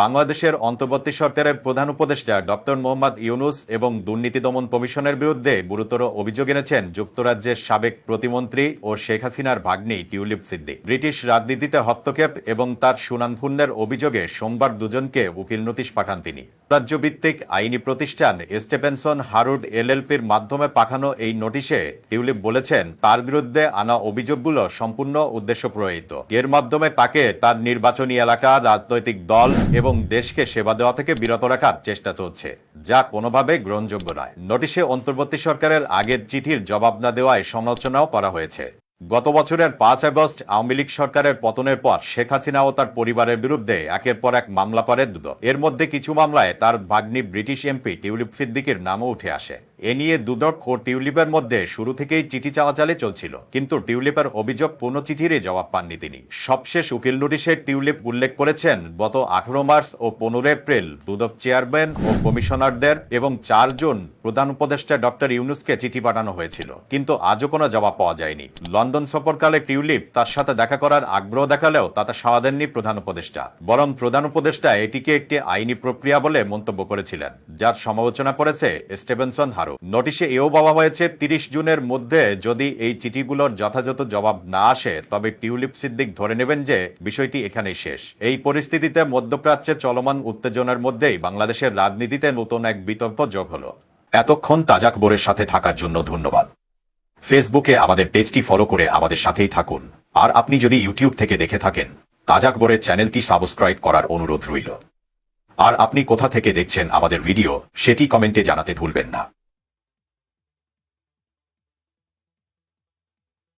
বাংলাদেশের অন্তর্বর্তী সরকারের প্রধান উপদেষ্টা ডক্টর মোহাম্মদ ইউনুস এবং দুর্নীতি দমন কমিশনের বিরুদ্ধে গুরুতর অভিযোগ এনেছেন যুক্তরাজ্যের সাবেক প্রতিমন্ত্রী ও শেখ হাসিনার ভাগ্নি টিউলিপ সিদ্দিক। ব্রিটিশ রাজনীতিতে হস্তক্ষেপ এবং তার সুনামধুন্যের অভিযোগে সোমবার দুজনকে উকিল নোটিশ পাঠান তিনি। রাজ্যভিত্তিক আইনি প্রতিষ্ঠান স্টেফেনসন হারুড এলএলপির মাধ্যমে পাঠানো এই নোটিশে টিউলিপ বলেছেন, তার বিরুদ্ধে আনা অভিযোগগুলো সম্পূর্ণ উদ্দেশ্য প্রয়োজিত এর মাধ্যমে তাকে তার নির্বাচনী এলাকা, রাজনৈতিক দল এবং দেশকে সেবা দেওয়া থেকে বিরত রাখার চেষ্টা চলছে। যা কোনোভাবে গ্রহণযোগ্য নয়। নোটিশে অন্তর্বর্তী সরকারের আগের চিঠির জবাব না দেওয়ায় সমালোচনাও করা হয়েছে। গত বছরের পাঁচ আগস্ট আওয়ামী লীগ সরকারের পতনের পর শেখ হাসিনা ও তার পরিবারের বিরুদ্ধে একের পর এক মামলা করে দুদক। এর মধ্যে কিছু মামলায় তার ভাগ্নি ব্রিটিশ এমপি টিউলিপ ফিদ্দিকির নামও উঠে আসে। এ নিয়ে দুদক ও টিউলিপের মধ্যে শুরু থেকেই চিঠি চাওয়াচালি চলছিল, কিন্তু টিউলিপের অভিযোগ কোনো চিঠিরই জবাব পাননি তিনি। সবশেষ উকিল নোটিশে টিউলিপ উল্লেখ করেছেন, গত আঠারো মার্চ ও পনেরো এপ্রিল দুদক চেয়ারম্যান ও কমিশনারদের এবং চারজন প্রধান উপদেষ্টা ডক্টর ইউনুসকে চিঠি পাঠানো হয়েছিল, কিন্তু আজও কোনো জবাব পাওয়া যায়নি। লন্ডন সফরকালে টিউলিপ তার সাথে দেখা করার আগ্রহ দেখালেও তাতে সাড়া দেননি প্রধান উপদেষ্টা, বরং প্রধান উপদেষ্টা এটিকে একটি আইনি প্রক্রিয়া বলে মন্তব্য করেছিলেন, যার সমালোচনা করেছে স্টেভেনসন হারু নোটিশে এও বলা হয়েছে, তিরিশ জুনের মধ্যে যদি এই চিঠিগুলোর যথাযথ জবাব না আসে, তবে টিউলিপ সিদ্দিক ধরে নেবেন যে বিষয়টি এখানেই শেষ। এই পরিস্থিতিতে মধ্যপ্রাচ্যে চলমান উত্তেজনার মধ্যেই বাংলাদেশের রাজনীতিতে নতুন এক বিতর্ক যোগ হলো। এতক্ষণ তাজাক বোরের সাথে থাকার জন্য ধন্যবাদ। ফেসবুকে আমাদের পেজটি ফলো করে আমাদের সাথেই থাকুন। আর আপনি যদি ইউটিউব থেকে দেখে থাকেন তাজাক বোরের চ্যানেলটি সাবস্ক্রাইব করার অনুরোধ রইল। আর আপনি কোথা থেকে দেখছেন আমাদের ভিডিও, সেটি কমেন্টে জানাতে ভুলবেন না।